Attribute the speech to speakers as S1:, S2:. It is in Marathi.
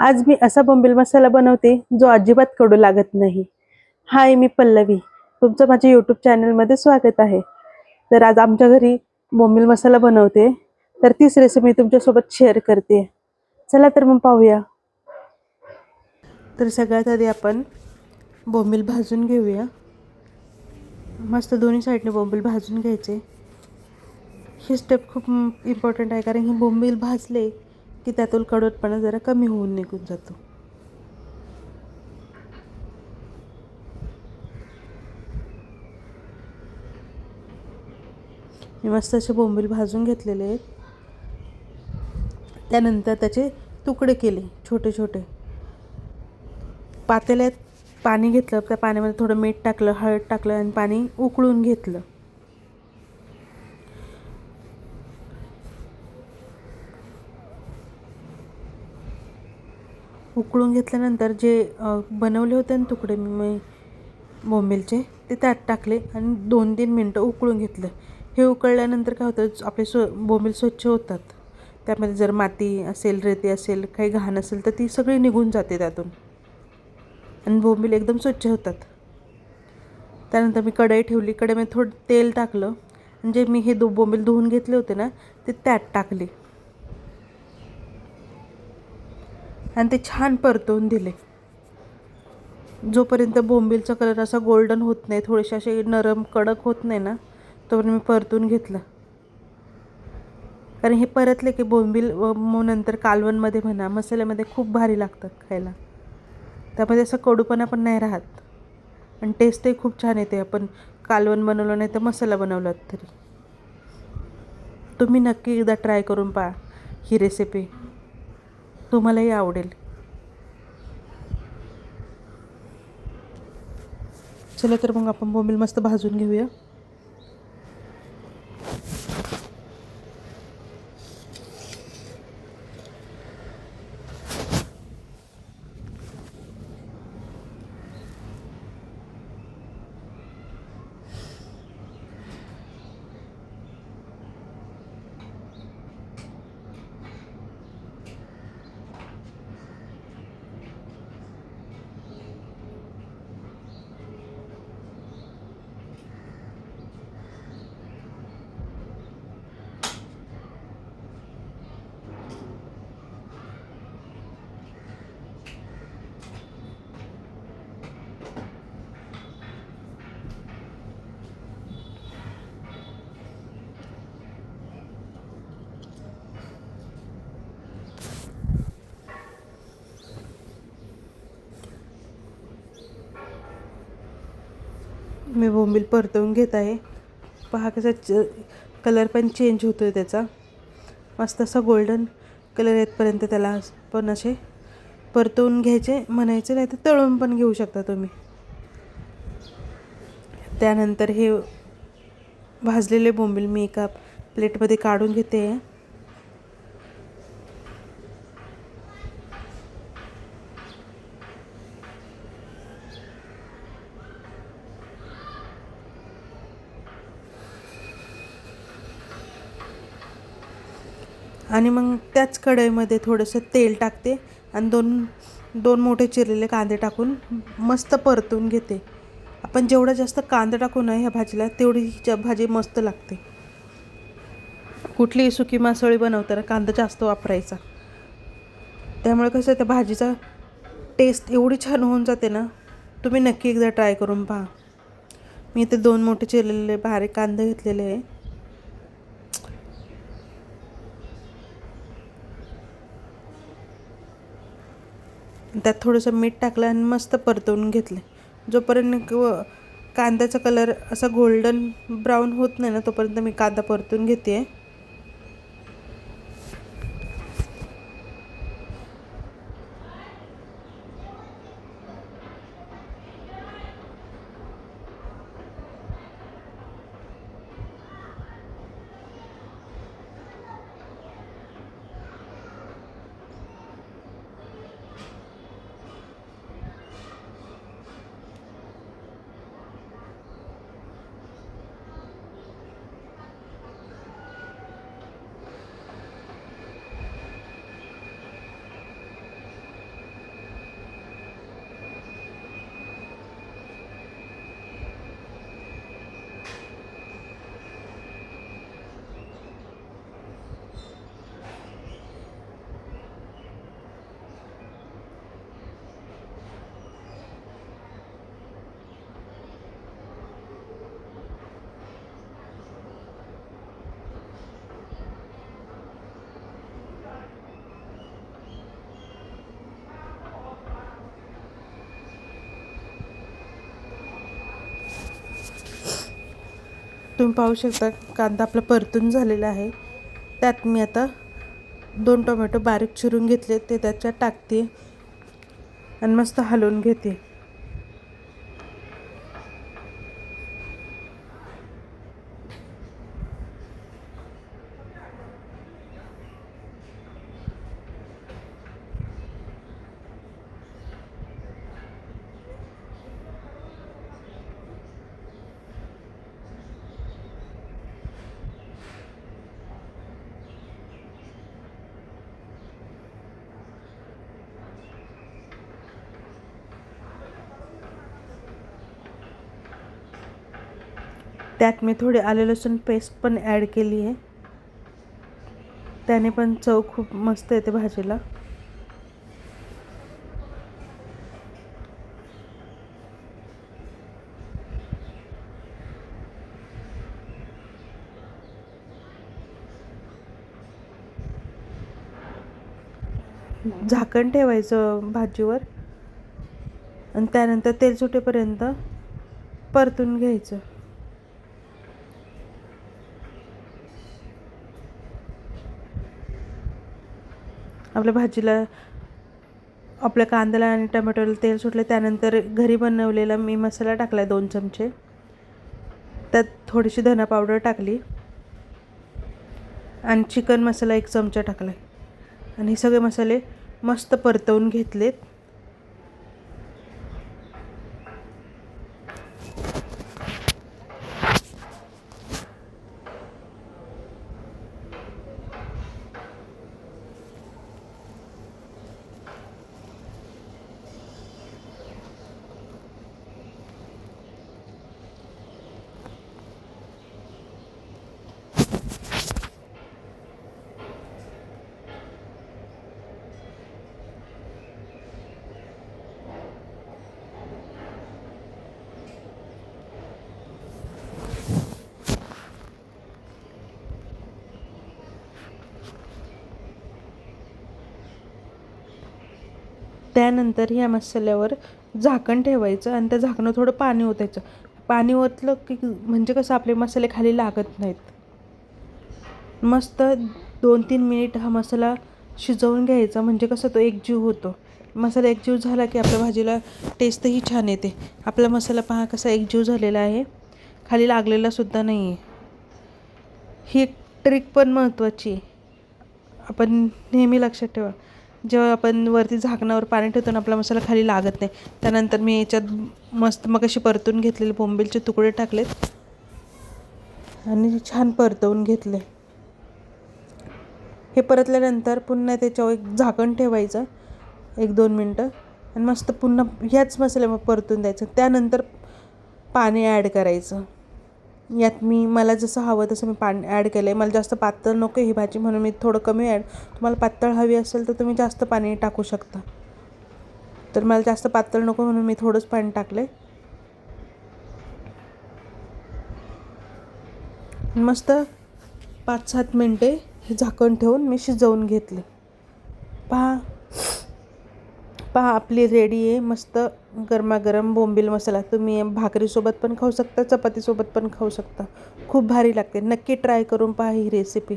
S1: आज मी असा बोंबील मसाला बनवते जो अजिबात कडू लागत नाही. हाय मी पल्लवी. तुमचं माझ्या यूट्यूब चॅनलमध्ये स्वागत आहे. तर आज आमच्या घरी बोंबील मसाला बनवते. तर तीच रेसिपी मी तुमच्यासोबत शेअर करते. चला तर मग पाहूया. तर सगळ्यात आधी आपण बोंबील भाजून घेऊया. मस्त दोन्ही साईडने बोंबील भाजून घ्यायचे. ही स्टेप खूप इम्पॉर्टंट आहे कारण ही बोंबील भाजले की त्यातून कडवटपणा जरा कमी होऊन निघून जातो. मी मस्त असे बोंबील भाजून घेतलेले आहेत. त्यानंतर त्याचे तुकडे केले छोटे छोटे. पातेल्यात पाणी घेतलं त्या पाण्यामध्ये थोडं मीठ टाकलं हळद टाकलं आणि पाणी उकळून घेतलं. उकळून घेतल्यानंतर जे बनवले होते ना तुकडे मी बोंबीलचे ते त्यात टाकले आणि दोन तीन मिनटं उकळून घेतलं. हे उकळल्यानंतर काय होतं आपले स्व बोंबील स्वच्छ होतात. त्यामध्ये जर माती असेल रेती असेल काही घाण असेल तर ती सगळी निघून जाते त्यातून. आणि बोंबील एकदम स्वच्छ होतात. त्यानंतर मी कढई ठेवली. कढईमध्ये थोडं तेल टाकलं. म्हणजे मी हे दो बोंबील धुवून घेतले होते ना ते त्यात टाकले. आणि ते छान परतवून दिले. जोपर्यंत बोंबीलचा कलर असा गोल्डन होत नाही थोडेसे असे नरम कडक होत नाही ना तोपर्यंत मी परतून घेतलं. कारण हे परतले की बोंबील मग नंतर कालवणमध्ये म्हणा मसाल्यामध्ये खूप भारी लागतात खायला. त्यामध्ये असं कडूपणा पण नाही राहत. आणि टेस्टही खूप छान येते. आपण कालवण बनवलं नाही तर मसाला बनवलात तरी. तुम्ही नक्की एकदा ट्राय करून पहा ही रेसिपी तुम्हालाही आवडेल. चला तर मग आपण बोंबील मस्त भाजून घेऊया. मी बोंबील परतवून घेत आहे. पहा कसा च कलर पण चेंज होतो आहे त्याचा. मस्त असा गोल्डन कलर येतपर्यंत त्याला पण असे परतवून घ्यायचे. म्हणायचे नाही तर तळून पण घेऊ शकता तुम्ही. त्यानंतर हे भाजलेले बोंबील मी एका प्लेटमध्ये काढून घेते. आणि मग त्याच कढईमध्ये थोडंसं तेल टाकते आणि दोन दोन मोठे चिरलेले कांदे टाकून मस्त परतून घेते. आपण जेवढा जास्त कांदा टाकू ना ह्या भाजीला तेवढी ही भाजी मस्त लागते. कुठलीही सुकी मासोळी बनवताना कांदा जास्त वापरायचा. त्यामुळे कसं त्या भाजीचा टेस्ट एवढी छान होऊन जाते ना तुम्ही नक्की एकदा ट्राय करून पहा. मी इथे दोन मोठे चिरलेले बारीक कांदे घेतलेले आहे. त्यात थोडंसं मीठ टाकलं आणि मस्त परतवून घेतलं. जोपर्यंत कांद्याचा कलर असा गोल्डन ब्राऊन होत नाही ना तोपर्यंत मी कांदा परतून घेते आहे तुम्ही पाहू शकता कांदा आपला परतून झालेला आहे. त्यात मी आता दोन टोमॅटो बारीक चिरून घेतले ते त्याच्यात टाकते आणि मस्त हलवून घेते. त्यात मी थोडी आले लसूण पेस्ट पण ॲड केली आहे. त्याने पण चव खूप मस्त येते भाजीला. झाकण ठेवायचं भाजीवर. आणि त्यानंतर तेल सुटेपर्यंत परतून घ्यायचं. आपल्या भाजीला आपल्या कांद्याला आणि टमॅटोला तेल सुटलं त्यानंतर घरी बनवलेला मी मसाला टाकला आहे दोन चमचे. त्यात थोडीशी धना पावडर टाकली आणि चिकन मसाला एक चमचा टाकला आहे आणि हे सगळे मसाले मस्त परतवून घेतलेत. त्यानंतर ह्या मसाल्यावर झाकण ठेवायचं आणि त्या झाकणं थोडं पाणी ओतायचं. पाणी ओतलं की म्हणजे कसं आपले मसाले खाली लागत नाहीत. मस्त दोन तीन मिनिट हा मसाला शिजवून घ्यायचा म्हणजे कसं तो एकजीव होतो. मसाला एकजीव झाला की आपल्या भाजीला टेस्टही छान येते. आपला मसाला पहा कसा एकजीव झालेला आहे. खाली लागलेलासुद्धा नाही आहे ही एक ट्रिक पण महत्त्वाची आहे. आपण नेहमी लक्षात ठेवा. जेव्हा आपण वरती झाकणावर पाणी ठेवतो ना आपला मसाला खाली लागत नाही. त्यानंतर मी याच्यात मस्त मग अशी परतून घेतलेले बोंबीलचे तुकडे टाकलेत. आणि छान परतवून घेतले. हे परतल्यानंतर पुन्हा त्याच्यावर एक झाकण ठेवायचं. एक दोन मिनटं. आणि मस्त पुन्हा ह्याच मसाल्यामध्ये परतून द्यायचं. त्यानंतर पाणी ॲड करायचं. यात मी मला जसं हवं तसं मी पाणी ॲड केलं आहे मला जास्त पातळ नको ही भाजी म्हणून मी थोडं कमी ॲड तुम्हाला पातळ हवी असेल तर तुम्ही जास्त पाणी टाकू शकता. तर मला जास्त पातळ नको म्हणून मी थोडंच पाणी टाकलं आहे मस्त पाच सात मिनटे हे झाकण ठेवून मी शिजवून घेतले. पहा. पहा आपली रेडी आहे मस्त गरमागरम बोंबील मसाला. तुम्ही भाकरीसोबत पण खाऊ शकता चपातीसोबत पण खाऊ शकता. खूप भारी लागते. नक्की ट्राय करून पहा ही रेसिपी